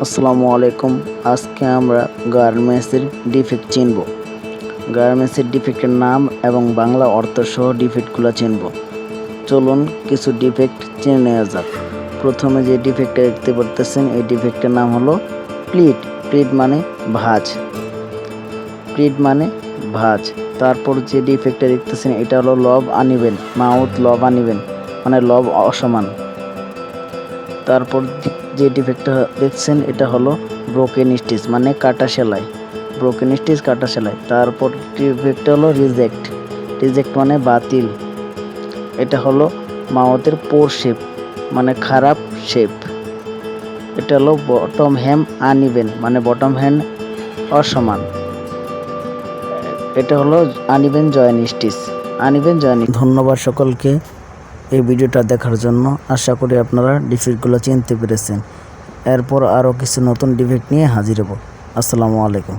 আসসালামু আলাইকুম। আজকে আমরা গার্মেন্টসের ডিফেক্ট চিনব। গার্মেন্টসের ডিফেক্টের নাম এবং বাংলা অর্থ সহ ডিফেক্টগুলো চিনব। চলুন কিছু ডিফেক্ট চিনে নেওয়া যাক। প্রথমে যে ডিফেক্টটা দেখতে পারতেছেন, এই ডিফেক্টের নাম হলো প্লিট প্লিট মানে ভাঁজ। প্লিট মানে ভাঁজ। তারপর যে ডিফেক্টটা দেখতেছেন, এটা হলো লব আনিবেন। মাউথ লব আনিবেন। মানে লব অসমান। তারপর যে ডিফেক্টটা দেখছেন, এটা হলো ব্রোকেন স্টিচ মানে কাটা সেলাই। ব্রোকেন স্টিচ কাটা সেলাই। তারপর ডিফেক্টটা হলো রিজেক্ট রিজেক্ট মানে বাতিল। এটা হলো মাওয়াতের পোর শেপ মানে খারাপ শেপ এটা হলো বটম হ্যাম আনইভেন মানে বটম হ্যান্ড অসমান। এটা হলো uneven join stitch uneven join ধন্যবাদ সকলকে। এই ভিডিওটা দেখার জন্য আশা করি আপনারা ডিফেক্টগুলো চিনতে পেরেছেন। এরপর আরও কিছু নতুন ডিফেক্ট নিয়ে হাজির হব। আসসালামু আলাইকুম।